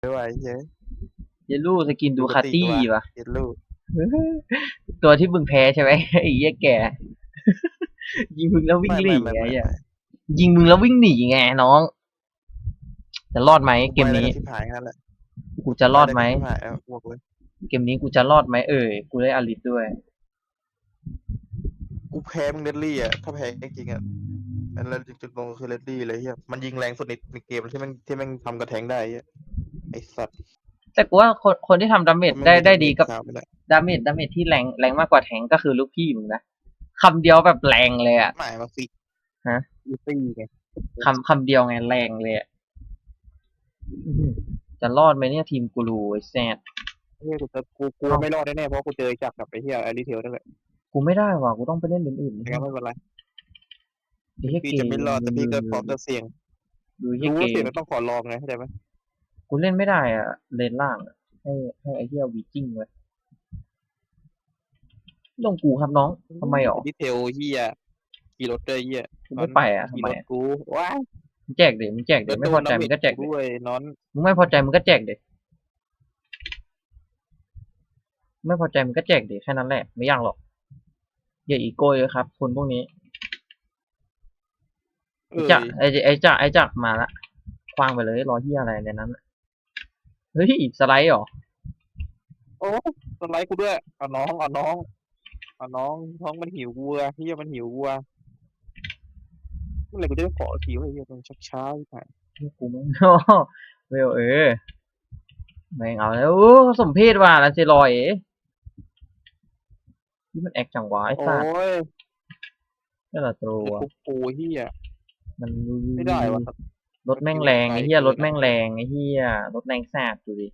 ไม่ไหวเฮ้ยเยลลูสกินดูคาตี้วะเย็นลูกตัวที่มึงแพ้ใช่ไหมไอ้เหี้ยแก่ยิงมึงแล้ววิ่งหนีไม่ไงไม่ไม่เหี้ยยิงมึงแล้ววิ่งหนีไงน้อง จะรอดไหมเกมนี้ที่ผายนั่นแหละกูจะรอดไหมที่ผายเอาบอกเลยเกมนี้กูจะรอดไหมเอ่ยกูได้อลิสด้วย กูแพ้มึงเลดลี่อะถ้าแพ้จริงๆอะอันแล้วจุดลงก็คือเลดลี่เลยเฮียมันยิงแรงสุดในในเกมที่มันที่มันทำกระแทงได้เฮีย ไอสัตว์แต่กูว่าคนคนที่ทำดาเมจได้ได้ดีกับข่าวไม่ได้ดาเมจดาเมจที่แรงแรงมากกว่าแทงก็คือลูกพี่มึงนะคำเดียวแบบแรงเลยอะหมายมาสิฮะอีซี่ไงคำคำเดียวไงแรงเลยอะอื้อหือจะรอดไหมเนี่ยทีมกูรูไอ้แซดเฮียกูจะกูกูไม่รอดแน่ๆเพราะกูเจอจักกับไอเฮียไอรีเทลนั่นแหละกูไม่ได้ว่ะกูต้องไปเล่นอื่นๆไม่งั้นไม่เป็นไรไอ้เหี้ยพี่เกจะมไม่รอดแต่พี่ก็พร้อมจะเสี่ยงดูไอ้เหี้ยรู้เกว่าเสี่ยงม ก็ต้องขอลองไงเข้าใจไหม กูเล่นไม่ได้อะเลนล่างอะให้ให้ไอ้เหี้ยวีจิ้งไว้ลงกูครับน้องทำไมหรอรีเทลเฮียขี่รถเลยเฮียกูไม่ไปอะทำขี่ไมรถอะกูว้ายมึงแจกเด็มึงแจกเด็ไม่พอใจมึงก็แจกเด็ด้วยนอนมึงไม่พอใจมึงก็แจกเด็ไม่พอใจมึงก็แจกเด็แค่นั้นแหละไม่ยากหรอกอย่าอีโก้เลยครับคนพวกนี้เออไอ้จักไอ้ไอ้จักไอ้จักมาละคว้างไปเลยรอที่อะไรในนั้นน่ะ เฮ้ยสไลด์เหรอ โอ้สไลด์กูด้วยเอาน้องเอาน้องเอาน้องท้องมันหิวกูอะเฮียมันหิวกูอะเมื่อไหร่กูจะได้ขอทีวะเฮียมันชักช้าที่ผ่านกูไม่เวลเออแม่งเอาแล้วโอ้สมเพศว่ะลันเซลอยเอ๋ที่มันแอคจังหวะไอ้โอ้สัสยนี่แหละตัเดี๋ยววกูปูเฮียมันไม่ได้วะ รถแม่งแรงไอ้เหี้ยไปรถแม่งแรงไอ้เหี้ยรถแรงแสบดูดิ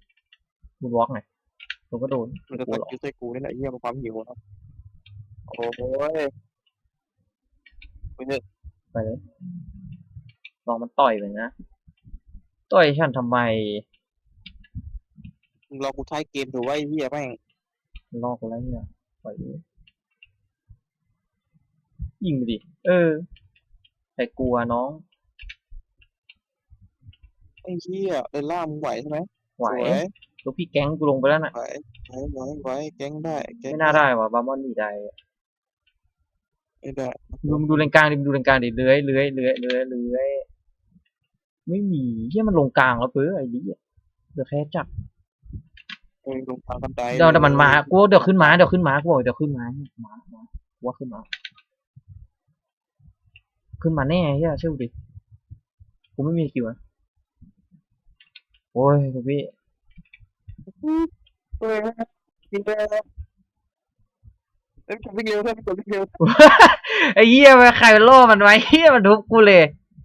กูวอล์กหน่อยกูก็โดนมันจะกูตะหรอกกิ้วใส่กูนี่แหละเฮียมันความหิวครับโอ้ยไปเถอะไปเลยลองมันต่อยไปนะต่อยฉันทำไมมึงรอกูท้ายเกมถือว่าไอ้เฮียแม่งลอกกูแล้วเนี่ยปล่อยเลยยิงไปดิเออใครกลัวน้อง ไอ้เฮียเดินล่ามึงไหวใช่ไหมไหวสวยลูกพี่แก๊งกูลงไปแล้วน่ะ ไหวไหวไหวไหวแก๊งได้แก๊งไม่น่าได้ว่ะบามอนหนีได้ไม่ได้ดูดูเลนกลางดิดูเลนกลางดิเลื้อยเลื้อยเลื้อยเลื้อยเลื้อยไม่มีเฮียมันลงกลางแล้วเปื้อไอ้ดิเดี๋ยวแค่จับเออลงทางบันไดเดี๋ยวเดี๋ยวมันมากูว่าเดี๋ยวขึ้นมาเดี๋ยวขึ้นมากูบอกเดี๋ยวขึ้นมามามากูว่าขึ้นมา ขึ้นมาแน่เฮียเชื่อกูดิกูไม่มีคิวนะ โอ้ยลูกพี่เออกินไปแล้วเอ้ยวิ่งเร็วเพื่อนวิ่งเร็วไอ้เหี้ยมันใครมันล่อมันไว้เหี้ยมันทุบกูเลย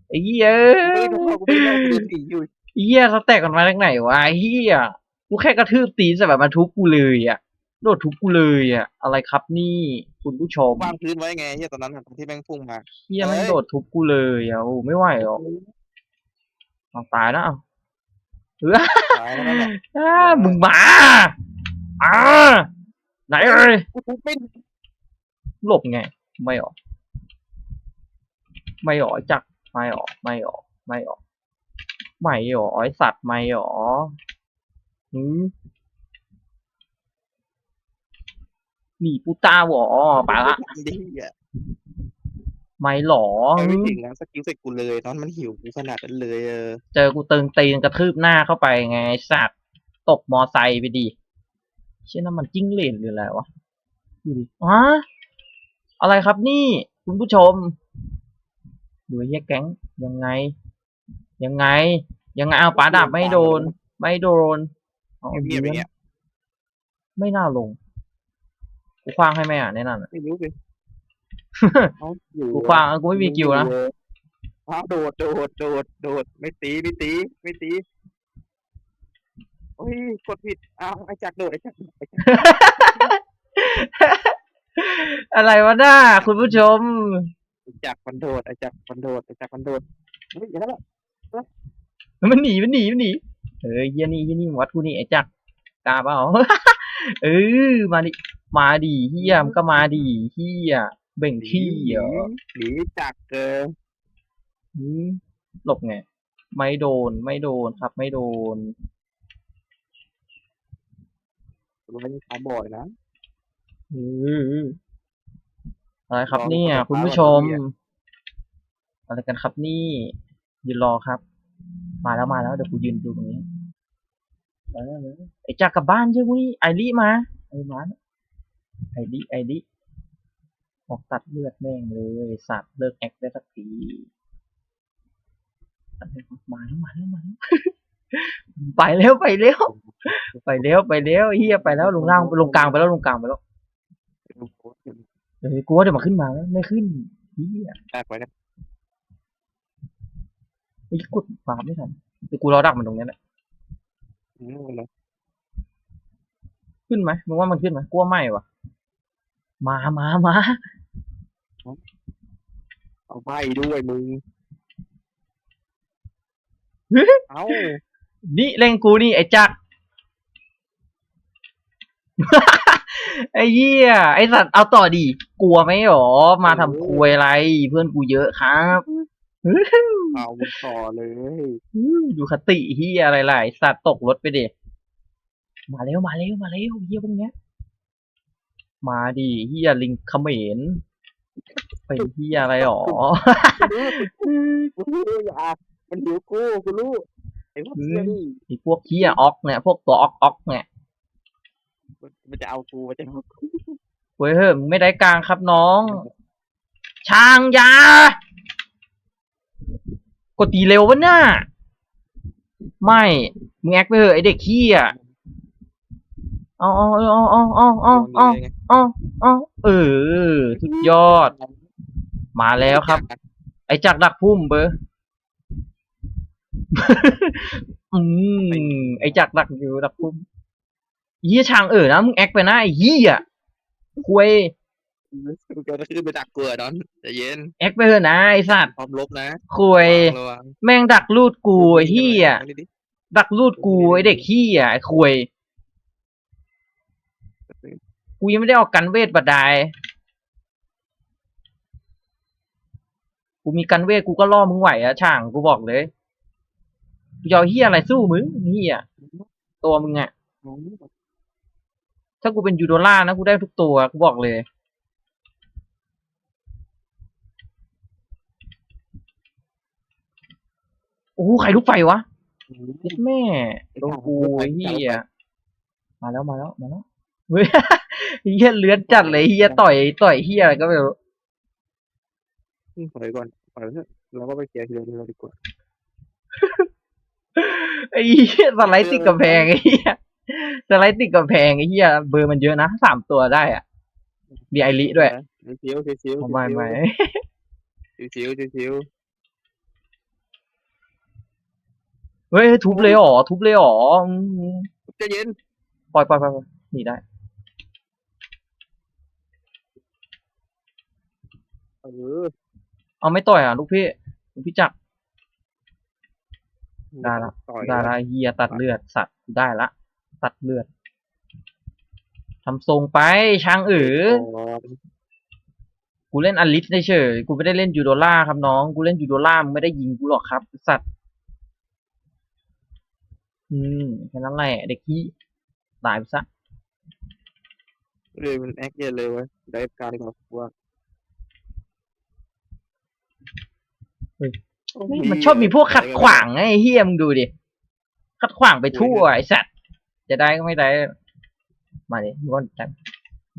ไอ้เหี้ยเอ้ไม่ยได้ทุกคนกูไม่ได้กูโดนตีอยู่ไอ้เหี้ยสแต็กมันมาจากไหนวะไอ้เหี้ยกูแค่กระทืบตีนแต่แบบมาทุบกูเลยอะโดดทุบกูเลยอะ อะไรครับนี่ คุณผู้ชมวางพื้นไว้ไงเฮียตอนนั้นอะตอนที่แม่งพุ่งมาเหี้ยมันเอ้ยโดดทุบกูเลยอะโอ้ไม่ไหวหรอกเอาตายแล้วเอาเออ ตายแล้วนั่นแหละอ้ามึงมาอ่าไหนเอ้ยกูทุบไม่หลบไง ไม่ออก ไม่ออกจักไม่ออก ไม่ออก ไม่ออก ไม่ออกไอสัตว์ไม่ออกหืมหนีปูต้าหวอไปละ ดีอะ ไม่หรอแกไม่ถึงนะสกิลใส่กูเลยตอนมันหิวกูขนาดนั้นเลยเออเจอกูเติงตีนกระทืบหน้าเข้าไปไงไอ้สัตว์ตกมอไซค์ไปดิเช่นน้ำมันจิ้งเหลนหรืออะไรวะดูดิอ๋ออะไรครับนี่ คุณผู้ชมดูไอ้เฮียแก๊งยังไง ยังไง ยังไงเอาปาดับไม่โดน ไม่โดนเอาเงียบๆอย่างเงี้ยไม่น่าลงกูคว้างให้ไหมอะแน่นอนอะ ไม่รู้เลยเอาอยู่ กูคว้างกูไม่มีกิวนะอ้าวโดดโดดโดดโดดไม่ตีไม่ตีไม่ตีโอ้ยกดผิดอ้าวไอ้จักรโดดไอ้จักรโดดไอ้จักรอะไรวะหน้าคุณผู้ชมไอ้จักรมันโดดไอ้จักรมันโดดไอ้จักรมันโดดเฮ้ยอย่างนั้นแหละมันหนีมันหนีมันหนีเออเฮียนี่เฮียนี่วัดกูนี่ไอ้จักรกล้าเปล่าเออมาดิมาดิเฮียมนก็มาดิเฮีย เบ่งขี้เหรอหนีจักรเออหืมหลบไง ไม่โดน ไม่โดนครับ ไม่โดนสไลด์ตาบ่อยนะอืออะไรครับรอเนี่ยลูกค้าคุณผู้ชมวันนี้อะอะไรกันครับนี่ ยืนรอครับ มาแล้วมาแล้วเดี๋ยวกูยืนดูตรงนี้มาแล้วมาแล้วไอ้จากกลับบ้านใช่ไหมไอรีมาไอ้มาแล้วไอรีไอรี ออกตัดเลือดแม่งเลยสัตว์เลิกแอคได้สักทีอะไรวะมาแล้วมาแล้วมาแล้วไปแล้วไปแล้วไปแล้วไปแล้วเฮียไปแล้วลงล่างลงกลางไปแล้วลงกลางไปแล้วดูโพสต์กันเฮ้ยกูว่าเดี๋ยวมาขึ้นมาแล้วไม่ขึ้นเฮียแตกไว้นะไม่กดฟาร์มไม่ทันเดี๋ยวกูรอดักมันตรงนี้แหละอืมเลยขึ้นไหมมึงว่ามันขึ้นไหมกลัวไม่วะมามามา เอาไปด้วยมึง เอ้านี่เล่นกูนี่ไอ้จักร ไอ้เหี้ยไอ้สัตว์เอาต่อดี กลัวไหมหรอ มาทำควยอะไร เพื่อนกูเยอะครับ เอามึงต่อเลย ดูคติเหี้ยอะไรล่ะไอ้สัตว์ตกรถไปเด็มาเร็วมาเร็วมาเร็วเหี้ยพวกเนี้ย มาดิเหี้ยลิงเขมร เป็นเหี้ยอะไรหรอกูรู้อย่ามันหิวกูกูรู้ไอ้พวกเหี้ยนี่ไอ้พวกเี้ยออกเนี่ยพวกตัวออกออกเนี่ยมันจะเอากูมันจะเอากูเว้ยเฮ้ยไม่ได้กลางครับน้อง ช่างยากดตีเร็ววะน่ะไม่มึงแอคไปเถอะไอเด็กขี้อะเอาเอาเอาเอาเอาเอาเอาเลยไงเอาเอาเออสุดยอด มาแล้วครับ ไอจักรดักพุ่มเบอร์ อืมไอจักรดักอยู่ดักพุ่มเฮียช่างเออนะมึงแอคไปนะไอเฮียคุยกูจะขึ้นไปดักเกลือดอนใจเย็นแอคไปเถอะนะไอสัตว์พร้อมลบนะคุยระวังแม่งดักลูดกูไอ้เฮียระวังดิดักลูดกูไอเด็กเฮียไอคุยกูยังไม่ได้ออกกันเวทบัดใดาย กูมีกันเวทกูก็ล่อมึงไหวอะช่างกูบอกเลยกูจะเอาเฮียอะไรสู้มึงเฮียตัวมึงอะถ้ากูเป็นยูโดล่านะกูได้ทุกตัวกูบอกเลยโอ้ใครลุกไฟวะแม่โดนกูไอ้เฮียมาแล้วมาแล้วมาแล้วเฮ้ยเฮียเลือนจัดเลยเฮียต่อยต่อยเฮียอะไรก็ไม่รู้ ปล่อยก่อนปล่อยเถอะเราก็ไปเคลียร์ทีเดียวทีเดียวดีกว่าไอ้เฮียสไลด์ติดกำแพงไอ้เฮียสไลด์ติดกำแพงไอ้เฮียเบอร์มันเยอะนะสามตัวได้อะมีไอริด้วยชิวชิวชิวเอาไม่ไม่ชิวชิวชิวชิวเฮ้ยทุบเลยเหรอทุบเลยเหรออืมใจเย็นปล่อยปล่อยปล่อยปล่อยหนีได้เออ เอาไม่ต่อยอะลูกพี่ลูกพี่จักรได้ละต่อยได้ละเฮียตัดเลือดสัตว์ได้ละ ตัดเลือดทำทรงไปช้างเอ๋อก่อนกูเล่นอลิสเฉยๆกูไม่ได้เล่นยูโดล่าครับน้องกูเล่นยูโดล่ามึงไม่ได้ยิงกูหรอกครับไอ้สัตว์อืมแค่นั้นแหละเด็กที่ตายไปซะเลยมันแอคเย็นเลยเว้ยได้การดีกว่าว่าแม่งมันชอบมีพวกขัดขวางไงไอ้เฮียมึงดูดิ ขัดขวางไปทั่วไอ้สัตว์ จะได้ก็ไม่ได้ มาดิมึงก็จัด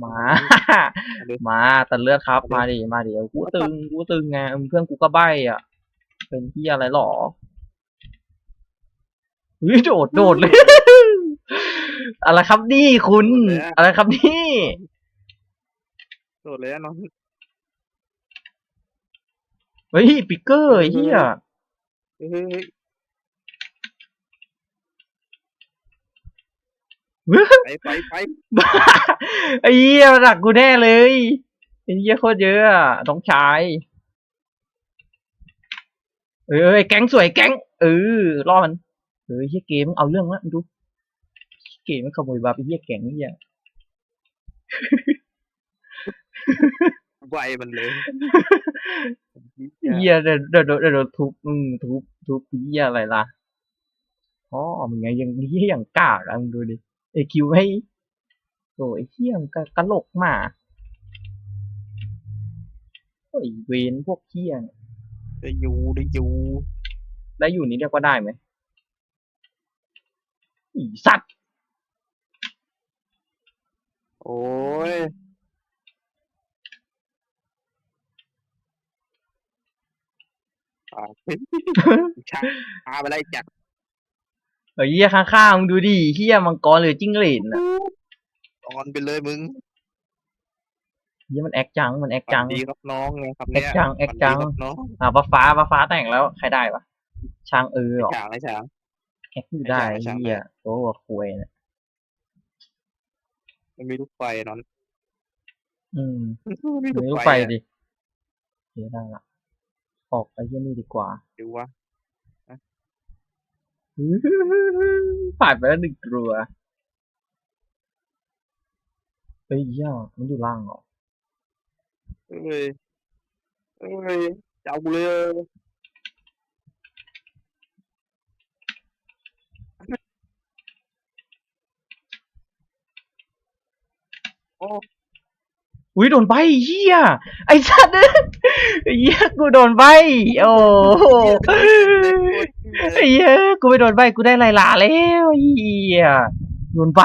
มา มาตัดเลือดครับ มาดิ มาดิ กูตึง กูตึงไงเออเพื่อนกูก็ใบอะ เป็นที่อะไรหรอเฮ้ยโดด โดดเลย อะไรครับนี่คุณ อะไรครับนี่ โดดเลยนะน้อง เฮ้ยปิกเกอร์ไอ้เฮียเฮ้ยเฮ้ยเฮ้ยเฮ้ยไปไปไปไอ้เหี้ยมาดักกูแน่เลยไอ้เหี้ยโคตรเยอะอะน้องชายเออไอ้แก๊งสวยแก๊งเออล่อมันเออเฮียเกมมึงเอาเรื่องละมึงดูเกมมันขโมยบาร์ไปเฮียแก๊งเฮีย ไวมันเลยเฮียเดี๋ยวเดี๋ยวเดี๋ยวเดี๋ยวทุบอืมทุบทุบเฮียอะไรล่ะอ๋อมึงไงยังเฮียอย่างกล้าอะมึงดูดิเอคิวให้โอ้ยเฮี้ยมนกะกะโหลกหมาโอ้ยเวนพวกเฮี้ยนได้อยู่ได้อยู่ได้อยู่นี่เรียกว่าได้ไหมอีสัตว์โอ้ย อ่าช้าช้าไปไล่จัดเฮ้ยเฮี้ยข้างๆมึงดูดิเฮี้ยมังกรหรือจิ้งเหลนน่ะตอนไปเลยมึงเฮี้ยมันแอคจังมันแอคฝัจันงดีครับน้องไงครับแอเนี่คยจังแอคจัง ฝันดีครับน้องอ่าฟ้าฟ้าฟ้าฟ้าแต่งแล้วใครได้ปะช้างเออเหรอ ฉางไอ้ฉางแอคอยู่ได้ไม่ใช่ไม่ใช่ เฮี้ยโอ้ควยเนี่ยมันมีลูกไฟนอนอืม มีมีลูลูกกไฟไฟอะดิเฮี้ยได้ละ ออกไปเฮี้ยนี่ดีกว่าดูว่าผ่านไปแล้วหนึ่งตัวเฮ้ยเหี้ยมันอยู่ล่างเหรอเอ้ยเอ้ยจะเอากูเลยโอ้ อุ้ยโดนใบเหี้ยไอ้สัตว์เอ้ยเหี้ยกูโดนใบโอ้โหไอ้เหี้ยกูไปโดนใบกูได้ลายลาแล้วเหี้ยโดนใบ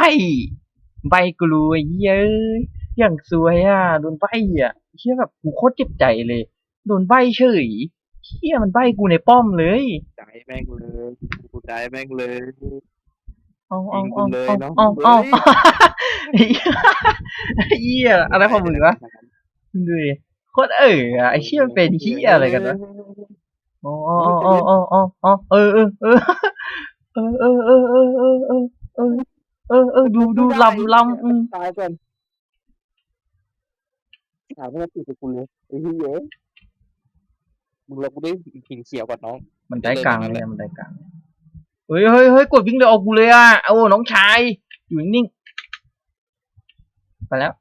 ใบกูรู้ไอ้เหี้ยเอ้ยอย่างสวยอะโดนใบอะเหี้ยแบบกูโคตรเจ็บใจเลย โดนใบเฉยเหี้ยมันใบกูในป้อมเลย ใจแม่งเลยกูใจแม่งเลย เอาเอายิงกูเอาเลยเอาเนาะเอาเอาเฮ้ยไอ้เหี้ยอะไรของมึงวะมึงดูดิโคตรเอออะไอ้เหี้ยมันเป็นเหี้ยอะไรกันวะอ๋ออ๋ออ๋ออ๋ออ๋อเออเออเออเออเออเออเออเออเออเออเออเออดูดูลำลำอืมตายก่อนถามว่าติดกับกูเลยไอ้เหี้ยมึงเรากูได้หินเขียวก่อนน้อง มันได้กลางเลยมันได้กลางเเฮ้ยเฮ้ยเฮ้ยกดวิ่งเลยออกกูเลยอะโอ้น้องชายอยู่นิ่งๆไปแล้ว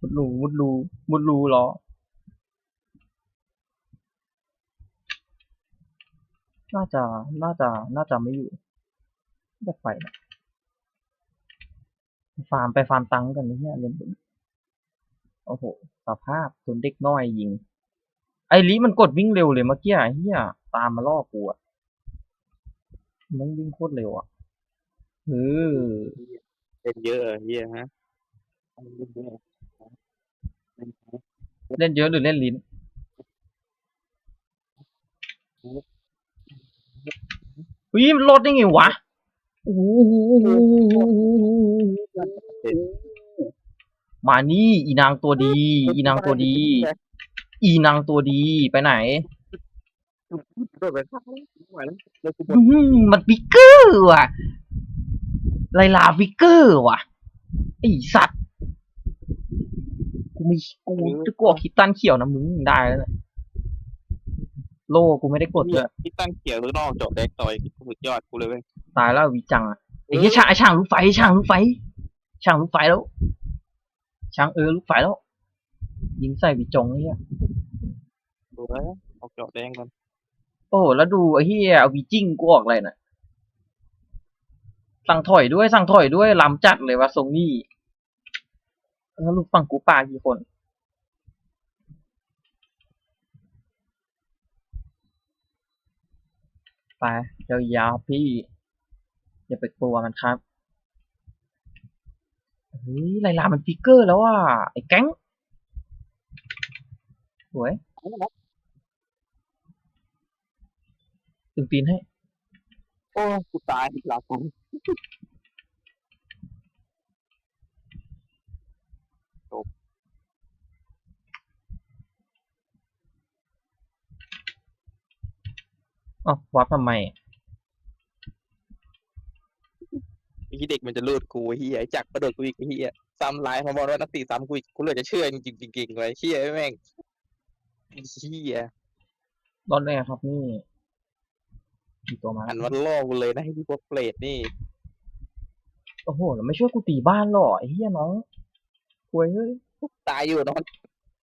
มุดรูมุดรูมุดรูรอน่าจะ น่าจะ น่าจะไม่อยู่จะไปนะฟาร์มไปฟาร์มตังค์กันนี่เนี่ยเล่นบนโอ้โห สภาพจนเด็กน้อยยิง ไอ้ลิมันกดวิ่งเร็วเลยเมื่อกี้เฮียตามมาล่อกูอะ มันวิ่งโคตรเร็วอะเออเล่นเยอะอะเหี้ยฮะเล่นเยอะเล่นเยอะหรือเล่นลิ้นอุ้ยมันลดได้ไงวะโอ้โหมานี่ อีนางตัวดี อีนางตัวดี อีนางตัวดีไปไหนโดด ไปข้างไม่ไหวแล้วแล้วกูหมดอื้อหือมันฟิกเกอร์ว่ะไลลาฟิกเกอร์ว่ะไอสัตว์กูไม่กูจะกลัวคิดตันเขียวนะมึงได้แล้วเนี่ยโลกูไม่ได้กดเลยที่ตั้งเขียวหรือนอกจบแดกต่อยกูสุดยอดกูเลยเว้ยตายแล้ววิจังอะไอ้เหี้ยช่างไอ้ช่างลูกไฟช่างลูกไฟ ช่างลูกไฟแล้ว ช่างเออลูกไฟแล้ว ยิงใส่วิจงไอ้เหี้ยดูแล้วออกจอบแดงก่อน โอ้โห แล้วดูไอ้เหี้ยเอาวิจิ้งกูออกเลยน่ะ สั่งถอยด้วย สั่งถอยด้วยล้ำจัดเลยว่าทรงนี้แล้วลูกฝั่งกูปากี่คนไปยาวๆพี่ อย่าไปกลัวมันครับเฮ้ยไลลามันฟิกเกอร์แล้วอะไอ้แก๊งสวย ตึงตีนให้ โอ้กูตายอีกแล้วกูอ๋อวับทำไมไอ้ที่เด็กมันจะลูดกูไอ้เฮียไอ้จักรประโดดกูอีกไอ้เฮียซ้ำลายพอมองว่านักตีซ้ำกูอีกกูเลยจะเชื่อจริงๆจริงๆเลยเฮียแม่งไอ้เฮีย รอดแรกครับนี่ มีตัวมาหันวันล่อกูเลยนะให้ที่พวกเปรตนี่ โอ้โหแล้วไม่ช่วยกูตีบ้านหรอไอ้เหี้ยน้องควยเฮ้ยตายอยู่นอน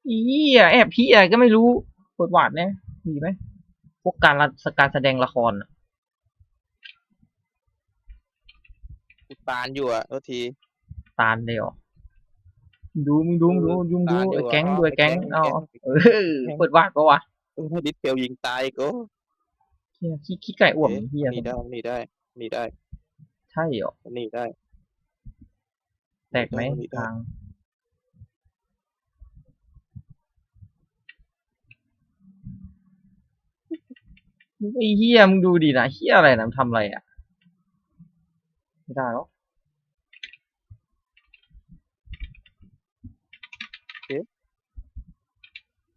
อีเหี้ยแอบพี่อะไรก็ไม่รู้เปิดหวาดเนี่ยมีไหมพวกการละการแสดงละครน่ะกูตานอยู่อะโทษที ตานเลยเหรอดูมึงดูมึงดูยุงดูตานอยู่ไอ้อะแก๊งเอาดูไอ้แก๊งไอ้แก๊งเอาไอ้แก๊งเออเปิดวาดปะวะเออให้ดิสเทลยิงตายก็ เหี้ยขี้ขี้ไก่อ่วมเฮียหนีได้หนีได้หนีได้ใช่เหรอหนีได้ แตกไหมหนีได้ทางไอ้เฮียมึงดูดินะเฮียอะไรนะมันทำอะไรอะ ไม่ได้หรอก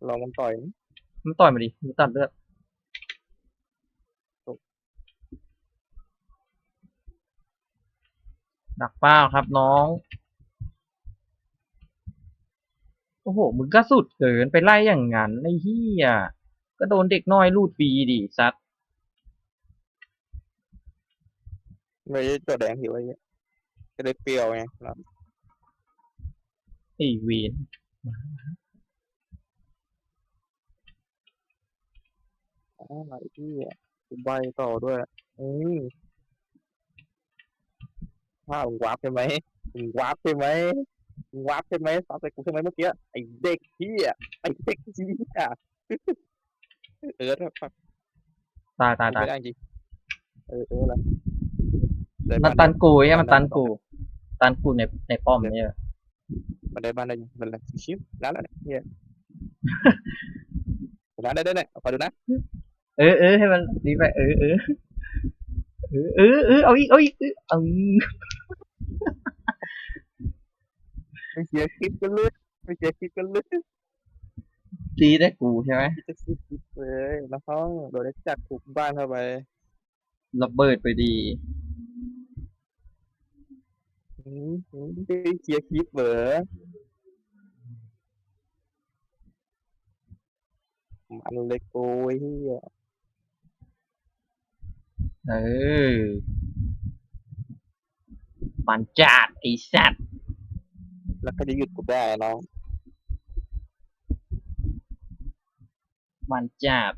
ลองมันต่อยนะมันต่อยมาดิมันตัดเลือด โอ้ หนักเป้าครับน้อง โอ้โห มึงก็สุดเกินไปไล่อย่างนั้นไอ้เหี้ยก็โดนเด็กน้อยลูดฟรีดิซัดไม่ได้ตัวแดงหิวอะไรเงี้ยจะได้เปรี้ยวไงครับไอ้เวนอ๋อไอ้ที่กูใบต่อด้วยอืม ถ้ามึงวาร์ปใช่ไหมมึงวาร์ปใช่ไหมมึงวาร์ปใช่ไหมซับใส่กูใช่ไหมเมื่อกี้ไอ้เด็กที่อะไอ้เด็กที่อะเออถ้าฟักตายตายตายไม่ได้จริงเออเออละได้มันบ้าตันนกูไอ้มัมันนได้ตันกู ตันกูในในป้อมเนี่ยมันได้บ้านได้ยังมันละชิวแล้วแล้วเนี่ยร้านได้ได้เนี่ยขอดูนะ เออเออให้มันดีไปเออเออ เออเออเออเอาอีกเอาอีกเออเอาไม่เสียคลิปกันเลยไม่เสียคลิปกันเลยตีได้กูใช่ไหมจะคลิปเลยแล้วห้องโดนได้จัดถูกบ้านเข้าไประเบิดไปดีอืมอืมไม่เสียคลิปเหรอมันเลยโอ้ยเฮีย เออมันจัดไอ้สัตว์แล้วก็จะหยุดกูได้น้องมันจัด